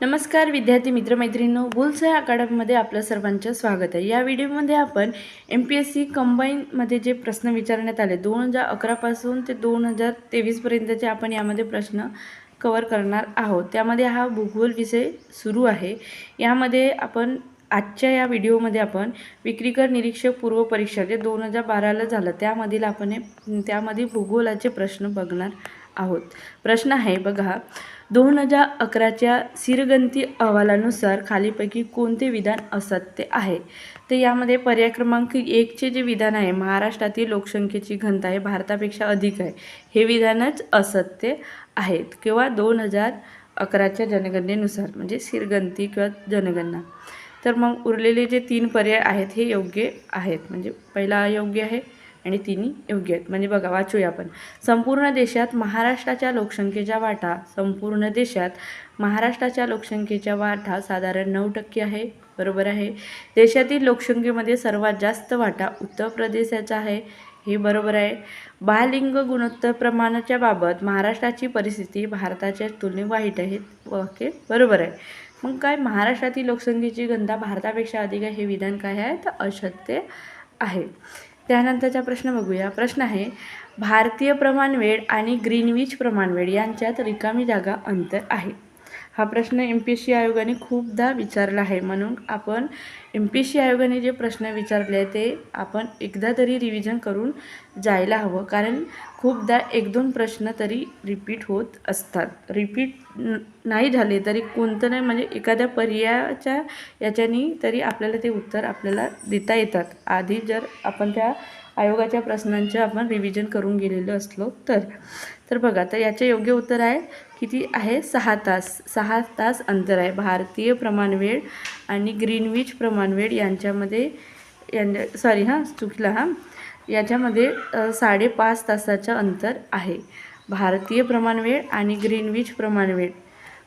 नमस्कार विद्यार्थी मित्रमैत्रिणींनो. बुलसाय अकॅडमीमध्ये आपलं सर्वांचं स्वागत आहे. या व्हिडिओमध्ये आपण एम पी एस सी कंबाईनमध्ये जे प्रश्न विचारण्यात आले दोन हजार अकरापासून ते दोन हजार तेवीसपर्यंतचे आपण यामध्ये प्रश्न कवर करणार आहोत. त्यामध्ये हा भूगोल विषय सुरू आहे. यामध्ये आपण आजच्या या व्हिडिओमध्ये आपण विक्रीकर निरीक्षक पूर्व परीक्षा जे दोन हजार बाराला झालं त्यामधील आपण हे भूगोलाचे प्रश्न बघणार आहोत. प्रश्न आहे बघा. दोन हजार अकराच्या सिरगंती अहवालानुसार खालीपैकी कोणते विधान असत्य आहे? तर यामध्ये पर्याय क्रमांक एकचे जे विधान आहे महाराष्ट्रातील लोकसंख्येची घनता हे भारतापेक्षा अधिक आहे. हे विधानच असत्य आहेत किंवा दोन हजार अकराच्या जनगणनेनुसार म्हणजे सिरगंती किंवा जनगणना. तर मग उरलेले जे तीन पर्याय आहेत हे योग्य आहेत? म्हणजे पहिला योग्य आहे आणि तिन्ही योग्य आहेत. म्हणजे बघा वाचूया आपण. संपूर्ण देशात महाराष्ट्राच्या लोकसंख्येच्या वाटा संपूर्ण देशात महाराष्ट्राच्या लोकसंख्येच्या वाटा साधारण नऊ टक्के आहे. बरोबर आहे? देशातील लोकसंख्येमध्ये सर्वात जास्त वाटा उत्तर प्रदेशाचा आहे. हे बरोबर आहे. बालिंग गुणोत्तर प्रमाणाच्या बाबत महाराष्ट्राची परिस्थिती भारताच्या तुलनेत वाईट आहे. ओके? बरोबर आहे. मग काय? महाराष्ट्रातील लोकसंख्येची घनता भारतापेक्षा अधिक आहे. हे विधान काय आहे? तर असत्य आहे. त्यानंतरचा प्रश्न बघूया. प्रश्न आहे भारतीय प्रमाणवेळ आणि ग्रीनविच प्रमाणवेळ यांच्यात रिकामी जागा अंतर आहे. हा प्रश्न एम पी एस सी आयोगाने खूपदा विचारला आहे. म्हणून आपण एम पी एस सी आयोगाने जे प्रश्न विचारले ते आपण एकदा तरी रिव्हिजन करून जायला हवं. कारण खूपदा एक दोन प्रश्न तरी रिपीट होत असतात. रिपीट नाही झाले तरी कोणतं नाही म्हणजे एखाद्या पर्यायाच्या याच्यानी तरी आपल्याला ते उत्तर आपल्याला देता येतात. आधी जर आपण त्या आयोगाच्या प्रश्नांचं आपण रिव्हिजन करून गेलेलो असलो तर. तर बघा तर याचे योग्य उत्तर आहे किती आहे? सहा तास. सहा तास अंतर आहे. भारतीय प्रमाणवेळ आणि ग्रीनविच प्रमाणवेळ यांच्यामध्ये यांच्या सॉरी हां चुकला हां. याच्यामध्ये साडेपाच तासाचं अंतर आहे. भारतीय प्रमाणवेळ आणि ग्रीनविच प्रमाणवेळ.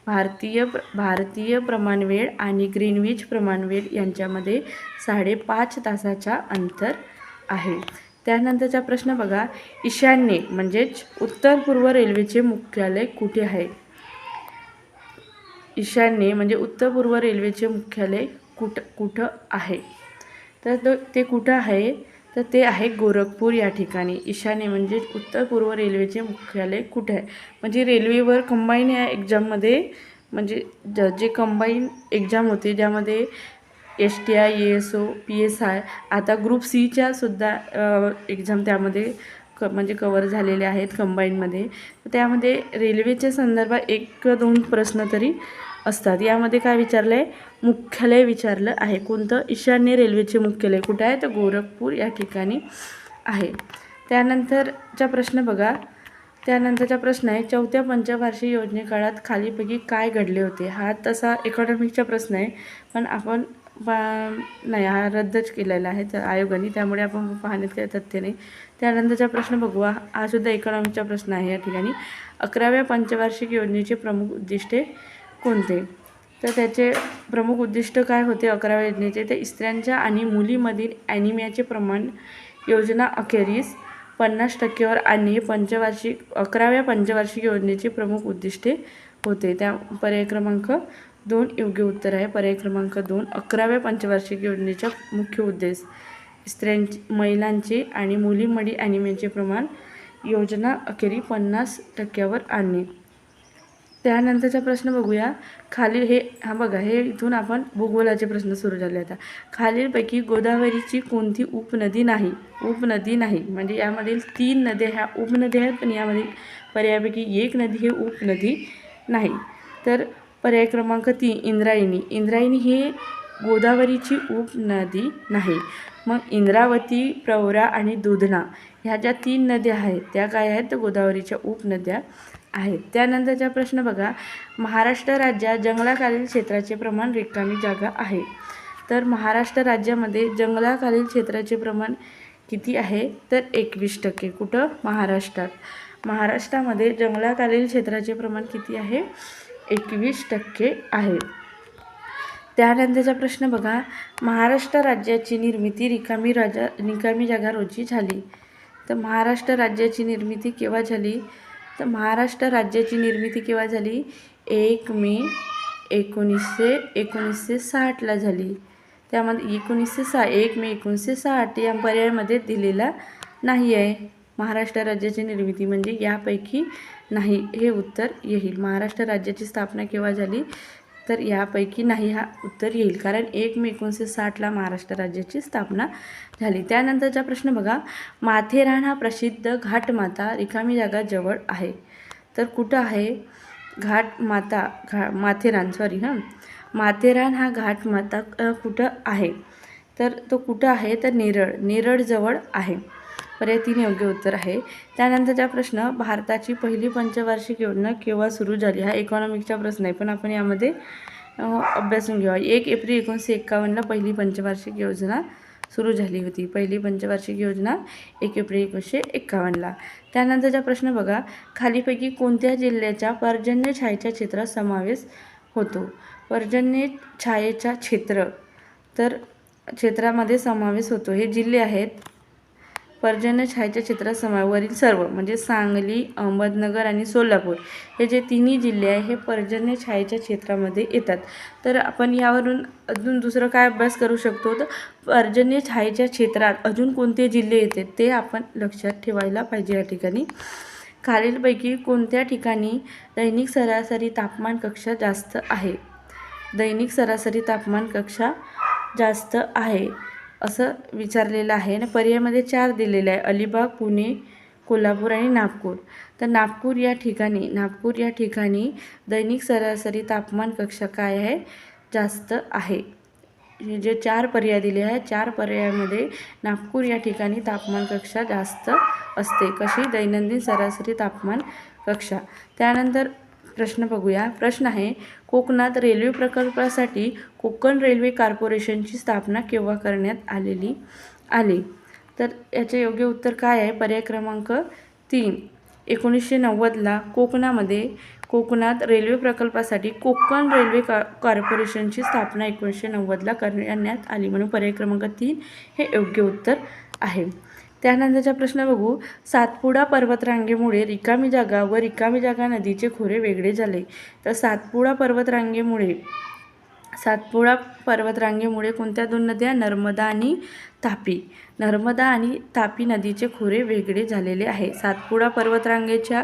भारतीय प्र भारतीय प्रमाणवेळ आणि ग्रीनविच प्रमाणवेळ यांच्यामध्ये साडेपाच तासाचा अंतर आहे. त्यानंतरचा प्रश्न बघा. ईशान्ये म्हणजेच उत्तर पूर्व रेल्वेचे मुख्यालय कुठे आहे? ईशान्ये म्हणजे उत्तर पूर्व रेल्वेचे मुख्यालय कुठं कुठं आहे? तर तो ते कुठं आहे? तर ते आहे गोरखपूर या ठिकाणी. ईशान्य म्हणजे उत्तर पूर्व रेल्वेचे मुख्यालय कुठे आहे? म्हणजे रेल्वेवर कंबाईन या एक्झाममध्ये म्हणजे ज जे कंबाईन एक्झाम होते ज्यामध्ये S T I A S O P S I आता ग्रुप सीच्या सुद्धा एक्झाम त्यामध्ये क म्हणजे कवर झालेले आहेत कंबाईनमध्ये त्यामध्ये रेल्वेच्या संदर्भात एक दोन प्रश्न तरी असतात. यामध्ये काय विचारलं आहे मुख्यालय विचारलं आहे. कोणतं? ईशान्य रेल्वेचे मुख्यालय कुठं आहे? तर गोरखपूर या ठिकाणी आहे. त्यानंतरचा प्रश्न बघा. त्यानंतरचा प्रश्न आहे चौथ्या पंचवार्षिक योजनेकाळात खालीपैकी काय घडले होते? हा तसा इकॉनॉमिकचा प्रश्न आहे पण आपण पा नाही हा रद्दच केलेला आहे तर आयोगाने त्यामुळे आपण पाहण्यात काही तथ्य नाही. त्यानंतरचा प्रश्न बघू हा सुद्धा इकॉनॉमिकचा प्रश्न आहे या ठिकाणी. अकराव्या पंचवार्षिक योजनेचे प्रमुख उद्दिष्टे कोणते? तर त्याचे प्रमुख उद्दिष्ट काय होते अकराव्या योजनेचे? ते स्त्रियांच्या आणि मुलीमधील ॲनिमियाचे प्रमाण योजना अखेरीस पन्नास टक्केवर आणणे हे पंचवार्षिक अकराव्या पंचवार्षिक योजनेचे प्रमुख उद्दिष्टे होते. त्या पर्याय क्रमांक दोन योग्य उत्तर आहे. पर्याय क्रमांक दोन अकराव्या पंचवार्षिक योजनेचा मुख्य उद्देश स्त्रियांची महिलांचे आणि मुलींमध्ये ॲनिमियाचे प्रमाण योजना अखेरी पन्नास टक्क्यावर आणणे. त्यानंतरचा प्रश्न बघूया. खालील हे हा बघा हे इथून आपण भूगोलाचे प्रश्न सुरू झाले आता. खालीलपैकी गोदावरीची कोणती उपनदी नाही? उपनदी नाही. म्हणजे यामधील तीन नद्या ह्या उपनद्या आहेत पण यामधील पर्यायापैकी एक नदी हे उपनदी नाही. तर पर्याय क्रमांक तीन इंद्रायणी. इंद्रायणी हे गोदावरीची उपनदी नाही. मग इंद्रावती प्रवरा आणि दुधना ह्या ज्या तीन नद्या आहेत त्या काय आहेत? तर गोदावरीच्या उपनद्या. आहेत त्यानंतरचा प्रश्न बघा. महाराष्ट्र राज्यात जंगलाखालील क्षेत्राचे प्रमाण रिकामी जागा आहे. तर महाराष्ट्र राज्यामध्ये जंगलाखालील क्षेत्राचे प्रमाण किती आहे? तर एकवीस टक्के. कुठं? महाराष्ट्रात. महाराष्ट्रामध्ये जंगलाखालील क्षेत्राचे प्रमाण किती आहे? एकवीस टक्के आहे. त्यानंतरचा प्रश्न बघा. महाराष्ट्र राज्याची निर्मिती रिकामी राजा रिकामी जागा रोजी झाली. तर महाराष्ट्र राज्याची निर्मिती केव्हा झाली? तर महाराष्ट्र राज्याची निर्मिती केव्हा झाली? एक मे एकोणीसशे एकोणीसशे साठला झाली. त्यामध्ये एकोणीसशे सा एक मे एकोणीसशे साठ या पर्यायामध्ये दिलेला नाही आहे. महाराष्ट्र राज्याची निर्मिती म्हणजे यापैकी नाही हे उत्तर येईल. महाराष्ट्र राज्याची स्थापना केव्हा झाली? तर यापैकी नाही हा उत्तर येईल. कारण एक मे एकोणीसशे साठला महाराष्ट्र राज्याची स्थापना झाली. त्यानंतरचा प्रश्न बघा. माथेरान हा प्रसिद्ध घाटमाता रिकामी जागा जवळ आहे. तर कुठं आहे? घाटमाता घा माथेरान सॉरी हां. माथेरान हा घाटमाता कुठं आहे? तर तो कुठं आहे? तर नेरळ. नेरळजवळ आहे. पर्याय तीन योग्य उत्तर आहे. त्यानंतरचा प्रश्न भारताची पहिली पंचवार्षिक योजना केव्हा सुरू झाली? हा इकॉनॉमिकचा प्रश्न आहे. पण आपण यामध्ये अभ्यासून घेऊ एक एप्रिल एकोणीसशे एक्कावन्नला पहिली पंचवार्षिक योजना सुरू झाली होती. पहिली पंचवार्षिक योजना एक एप्रिल एकोणीसशे एक्कावन्नला त्यानंतरचा प्रश्न बघा. खालीपैकी कोणत्या जिल्ह्याच्या पर्जन्य छायेच्या क्षेत्रात समावेश होतो? पर्जन्य छायेच्या क्षेत्र तर क्षेत्रामध्ये समावेश होतो. हे जिल्हे आहेत. पर्जन्य छायाच्या क्षेत्रात सर्व म्हणजे सांगली अहमदनगर आणि सोलापूर हे जे तिन्ही जिल्हे आहे हे पर्जन्य छायेच्या क्षेत्रामध्ये येतात. तर आपण यावरून अजून दुसरं काय अभ्यास करू शकतो? तर पर्जन्य छायेच्या क्षेत्रात अजून कोणते जिल्हे येते ते आपण लक्षात ठेवायला पाहिजे या ठिकाणी. खालीलपैकी कोणत्या ठिकाणी दैनिक सरासरी तापमान कक्षा जास्त आहे? दैनिक सरासरी तापमान कक्षा जास्त आहे. असं विचारलेलं आहे आणि पर्यायमध्ये चार दिलेले आहे. अलिबाग पुणे कोल्हापूर आणि नागपूर. तर नागपूर या ठिकाणी नागपूर या ठिकाणी दैनिक सरासरी तापमान कक्षा काय आहे? जास्त आहे. जे चार पर्याय दिले आहेत चार पर्यायामध्ये नागपूर या ठिकाणी तापमान कक्षा जास्त असते. कशी? दैनंदिन सरासरी तापमान कक्षा. त्यानंतर प्रश्न बघूया. प्रश्न आहे कोकणात रेल्वे प्रकल्पासाठी कोकण रेल्वे कॉर्पोरेशनची स्थापना केव्हा करण्यात आलेली आली? तर याचे योग्य उत्तर काय आहे? पर्याय क्रमांक तीन. एकोणीसशे नव्वदला कोकणामध्ये कोकणात रेल्वे प्रकल्पासाठी कोकण रेल्वे कॉ कॉर्पोरेशनची स्थापना एकोणीसशे नव्वदला करण्यात आली म्हणून पर्याय क्रमांक तीन हे योग्य उत्तर आहे. त्यानंतरचा प्रश्न बघू. सातपुडा पर्वतरांगेमुळे रिकामी जागा व रिकामी जागा नदीचे खोरे वेगळे झाले. तर सातपुडा पर्वतरांगेमुळे सातपुडा पर्वतरांगेमुळे कोणत्या दोन नद्या? नर्मदा आणि तापी. नर्मदा आणि तापी नदीचे खोरे वेगळे झालेले आहे. सातपुडा पर्वतरांगेच्या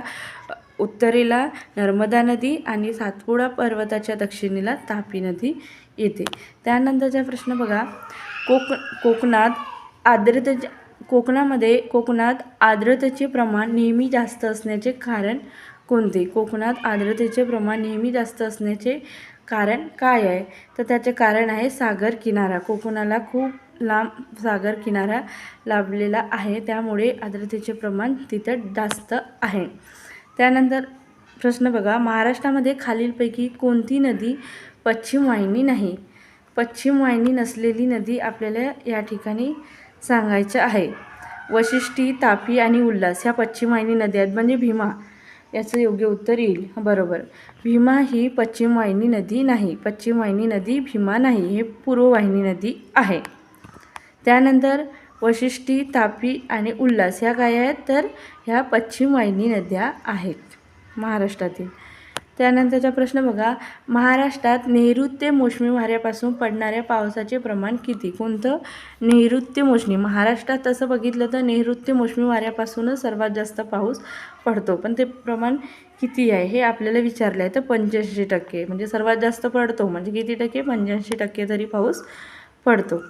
उत्तरेला नर्मदा नदी आणि सातपुडा पर्वताच्या दक्षिणेला तापी नदी येते. त्यानंतरचा प्रश्न बघा. कोक कोकणात आर्द्रतेच्या कोकणामध्ये कोकणात आर्द्रतेचे प्रमाण नेहमी जास्त असण्याचे कारण कोणते? कोकणात आर्द्रतेचे प्रमाण नेहमी जास्त असण्याचे कारण काय आहे? तर त्याचे कारण आहे सागर किनारा. कोकणाला खूप लांब सागर किनारा लाभलेला आहे. त्यामुळे आर्द्रतेचे प्रमाण तिथं जास्त आहे. त्यानंतर प्रश्न बघा. महाराष्ट्रामध्ये खालीलपैकी कोणती नदी पश्चिम वाहिनी नाही? पश्चिम वाहिनी नसलेली नदी आपल्याला या ठिकाणी सांगायचं आहे. वशिष्ठी तापी आणि उल्हास ह्या पश्चिम वाहिनी नद्या आहेत म्हणजे भीमा. याचं योग्य उत्तर येईल. बरोबर. भीमा ही पश्चिम वाहिनी नदी नाही. पश्चिम वाहिनी नदी भीमा नाही. हे पूर्व वाहिनी नदी आहे. त्यानंतर वशिष्ठी तापी आणि उल्हास ह्या काय आहेत? तर ह्या पश्चिम वाहिनी नद्या आहेत. महाराष्ट्रातील. त्यानंतरचा प्रश्न बघा. महाराष्ट्रात नैऋत्य मोसमी वाऱ्यापासून पडणाऱ्या पावसाचे प्रमाण किती? कोणतं? नैऋत्य मोसमी. महाराष्ट्रात तसं बघितलं तर नैऋत्य मोसमी वाऱ्यापासूनच सर्वात जास्त पाऊस पडतो. पण ते प्रमाण किती आहे हे आपल्याला विचारलं आहे. तर पंच्याऐंशी टक्के म्हणजे सर्वात जास्त पडतो. म्हणजे किती टक्के? पंच्याऐंशी टक्के तरी पाऊस पडतो.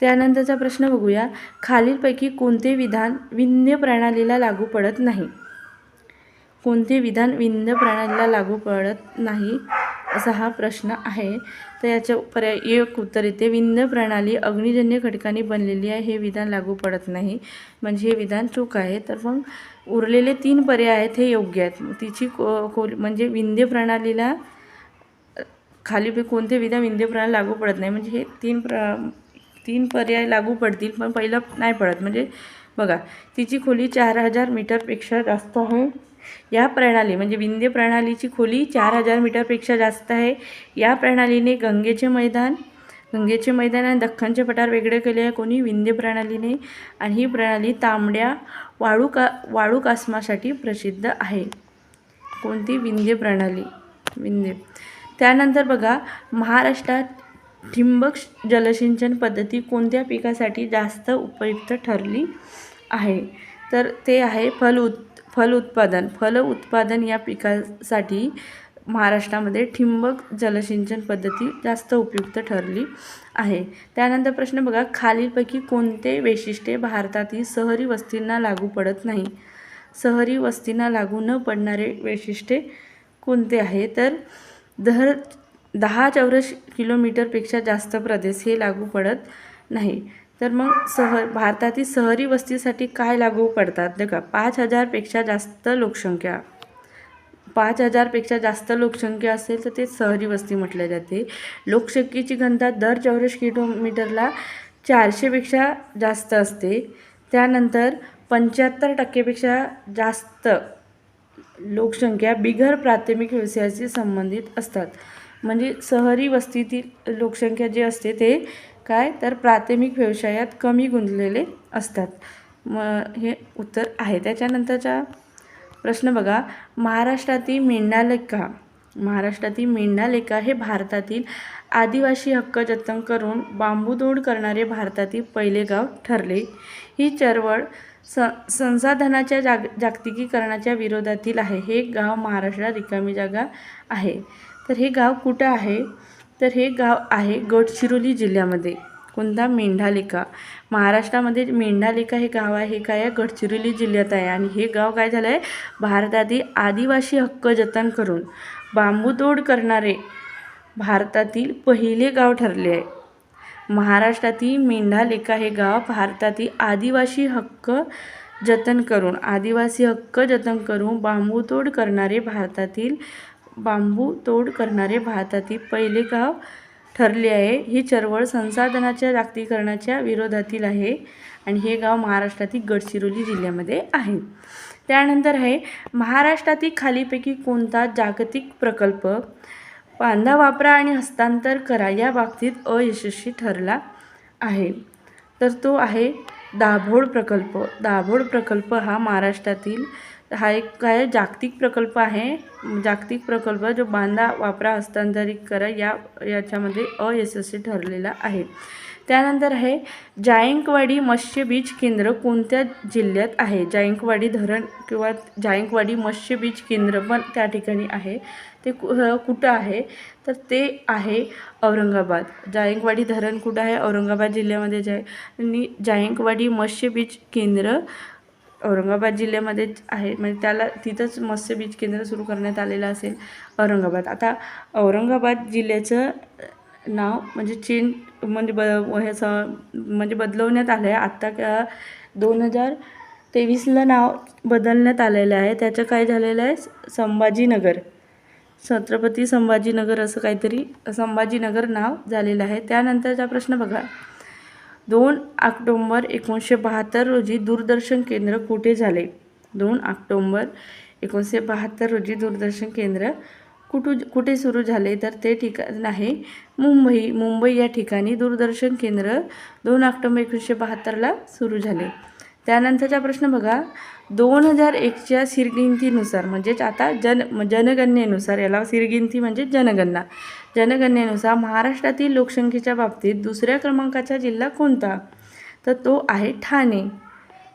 त्यानंतरचा प्रश्न बघूया. खालीलपैकी कोणते विधान विन्य प्रणालीला लागू पडत नाही? कोणते विधान विंद प्रणालीला लागू पडत नाही असा हा प्रश्न आहे. तर याच्या पर्याय एक उत्तर येते. विंद प्रणाली अग्निजन्य घटकाने बनलेली आहे. हे विधान लागू पडत नाही. म्हणजे हे विधान चूक आहे. तर मग उरलेले तीन पर्याय आहेत हे योग्य आहेत. तिची को खोल म्हणजे विंध्य प्रणालीला खाली कोणते विधान विंध्य प्रणाली लागू पडत नाही. म्हणजे हे तीन प्र तीन पर्याय लागू पडतील पण पहिलं नाही पडत. म्हणजे बघा तिची खोली चार हजार मीटरपेक्षा जास्त आहे. या प्रणाली म्हणजे विंध्य प्रणालीची खोली चार हजार मीटरपेक्षा जास्त आहे. या प्रणालीने गंगेचे मैदान गंगेचे मैदान आणि दख्खनचे पठार वेगळे केले आहे. कोणी? विंध्य प्रणालीने. आणि ही प्रणाली तांबड्या वाळू का वाळू कासमासाठी प्रसिद्ध आहे. कोणती? विंध्य प्रणाली. विंध्य. त्यानंतर बघा महाराष्ट्रात ठिबक जलसिंचन पद्धती कोणत्या पिकासाठी जास्त उपयुक्त ठरली आहे? तर ते आहे फल उत् फल उत्पादन. फल उत्पादन या पिकासाठी महाराष्ट्रामध्ये ठिबक जलसिंचन पद्धती जास्त उपयुक्त ठरली आहे. त्यानंतर प्रश्न बघा खालीलपैकी कोणते वैशिष्ट्ये भारतातील शहरी वस्तींना लागू पडत नाही? शहरी वस्तींना लागू न पडणारे वैशिष्ट्ये कोणते आहे? तर दर दहा चौरस किलोमीटरपेक्षा जास्त प्रदेश हे लागू पडत नाही. तर मग सहर भारतातील शहरी वस्तीसाठी काय लागू पडतात? देखा पाच हजारपेक्षा जास्त लोकसंख्या. पाच हजारपेक्षा जास्त लोकसंख्या असेल तर ते शहरी वस्ती म्हटले जाते. लोकसंख्येची घनता दर चौरस किलोमीटरला चारशेपेक्षा जास्त असते. त्यानंतर पंच्याहत्तर टक्केपेक्षा जास्त लोकसंख्या बिगर प्राथमिक व्यवसायाशी संबंधित असतात. म्हणजे शहरी वस्तीतील लोकसंख्या जी असते ते काय? तर प्राथमिक व्यवसायात कमी गुंतलेले असतात. मग हे उत्तर आहे. त्याच्यानंतरचा प्रश्न बघा. महाराष्ट्रातील मेंढालेखा महाराष्ट्रातील मेंढालेखा हे भारतातील आदिवासी हक्क जतन करून बांबूदोड करणारे भारतातील पहिले गाव ठरले. ही चळवळ स संसाधनाच्या जाग जागतिकीकरणाच्या विरोधातील आहे. हे गाव महाराष्ट्रात रिकामी जागा आहे. तर हे गाव कुठं आहे? तर हे गाव आहे गडचिरोली जिल्ह्यामध्ये. कोणता मेंढालेखा महाराष्ट्रामध्ये मेंढालेखा हे गाव आहे. हे काय आहे गडचिरोली जिल्ह्यात आहे. आणि हे गाव काय झालं आहे भारतातील आदिवासी हक्क जतन करून बांबूतोड करणारे भारतातील पहिले गाव ठरले आहे. महाराष्ट्रातील मेंढालेखा हे गाव भारतातील आदिवासी हक्क जतन करून आदिवासी हक्क जतन करून बांबूतोड करणारे भारतातील बांबू तोड करणारे भारतातील पहिले गाव ठरले आहे. ही चळवळ संसाधनाच्या जागतिकीकरणाच्या विरोधातील आहे आणि हे गाव महाराष्ट्रातील गडचिरोली जिल्ह्यामध्ये आहे. त्यानंतर आहे महाराष्ट्रातील खालीपैकी कोणता जागतिक प्रकल्प? बांधा वापरा आणि हस्तांतर करा या बाबतीत अयशस्वी ठरला आहे. तर तो आहे दाभोळ प्रकल्प. दाभोळ प्रकल्प हा महाराष्ट्रातील हा एक काय जागतिक प्रकल्प आहे. जागतिक प्रकल्प जो बांधा वापरा हस्तांतरित करा या याच्यामध्ये अयशस्वी ठरलेला आहे. त्यानंतर आहे जायंकवाडी मत्स्यबीज केंद्र कोणत्या जिल्ह्यात आहे? जायंकवाडी धरण किंवा जायंकवाडी मत्स्यबीज केंद्र पण त्या ठिकाणी आहे. ते कु कुठं आहे? तर ते आहे औरंगाबाद. जायंकवाडी धरण कुठं आहे? औरंगाबाद जिल्ह्यामध्ये जाय आणि जायंकवाडी मत्स्यबीज केंद्र औरंगाबाद जिल्ह्यामध्येच आहे. म्हणजे त्याला तिथंच मत्स्य बीज केंद्र सुरू करण्यात आलेलं असेल औरंगाबाद. आता औरंगाबाद जिल्ह्याचं नाव म्हणजे चेंज म्हणजे ब ह्याचं म्हणजे बदलवण्यात आलं आहे आत्ता का दोन हजार तेवीसला नाव बदलण्यात आलेलं आहे. त्याचं काय झालेलं आहे? संभाजीनगर. छत्रपती संभाजीनगर असं काहीतरी संभाजीनगर नाव झालेलं आहे. त्यानंतरचा प्रश्न बघा. दोन ऑक्टोंबर एकोणीसशे बहात्तर रोजी दूरदर्शन केंद्र कुठे झाले? दोन ऑक्टोंबर एकोणीसशे बहात्तर रोजी दूरदर्शन केंद्र कुठू कुठे सुरू झाले? तर ते ठिकाण आहे मुंबई. मुंबई या ठिकाणी दूरदर्शन केंद्र दोन ऑक्टोंबर एकोणीसशे बहात्तरला सुरू झाले. त्यानंतरचा प्रश्न बघा. दोन हजार एकच्या सिरगिंतीनुसार म्हणजेच आता जन जनगणनेनुसार याला सिरगिंती म्हणजे जनगणना. जनगणनेनुसार महाराष्ट्रातील लोकसंख्येच्या बाबतीत दुसऱ्या क्रमांकाचा जिल्हा कोणता? तर तो आहे ठाणे.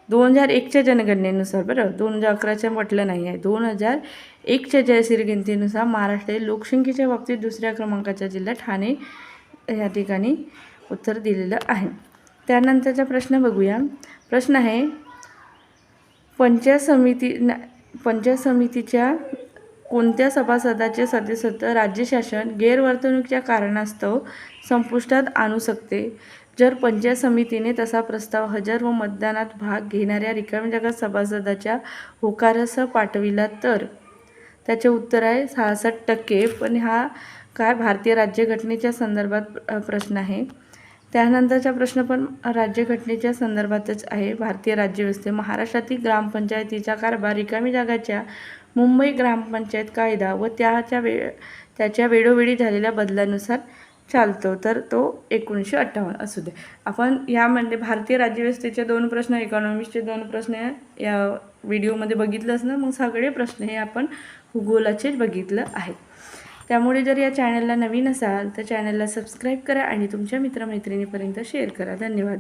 दोन हजार एकच्या जनगणनेनुसार बरं दोन हजार अकराच्या म्हटलं नाही आहे. दोन हजार एकच्या ज्या सिरगिंतीनुसार महाराष्ट्रातील लोकसंख्येच्या बाबतीत दुसऱ्या क्रमांकाचा जिल्हा ठाणे या ठिकाणी उत्तर दिलेलं आहे. त्यानंतरचा प्रश्न बघूया. प्रश्न आहे पंचायत समिती ना पंचायत समितीच्या कोणत्या सभासदाचे सदस्यत्व राज्य शासन गैरवर्तणुकीच्या कारणास्तव संपुष्टात आणू शकते? जर पंचायत समितीने तसा प्रस्ताव हजर व मतदानात भाग घेणाऱ्या रिकाम्या जागा सभासदाच्या होकारासह पाठविला तर? त्याचे उत्तर आहे सहासष्ट टक्के. पण हा काय भारतीय राज्यघटनेच्या संदर्भात प्रश्न आहे. त्यानंतरचा प्रश्न पण राज्यघटनेच्या संदर्भातच आहे. भारतीय राज्यव्यवस्थे महाराष्ट्रातील ग्रामपंचायतीचा कारभार रिकामी जागाच्या मुंबई ग्रामपंचायत कायदा व त्याच्या वे त्याच्या वेळोवेळी झालेल्या बदलानुसार चालतो. तर तो एकोणीसशे अठ्ठावन्न असू दे. आपण यामध्ये भारतीय राज्यव्यवस्थेचे दोन प्रश्न इकॉनॉमिक्सचे दोन प्रश्न या व्हिडिओमध्ये बघितलंच ना? मग सगळे प्रश्न हे आपण भूगोलाचेच बघितलं आहे त्यामुळे जर या चॅनलला नवीन असाल तर चॅनलला सबस्क्राईब करा आणि तुमच्या मित्रमैत्रिणीपर्यंत शेअर करा. धन्यवाद.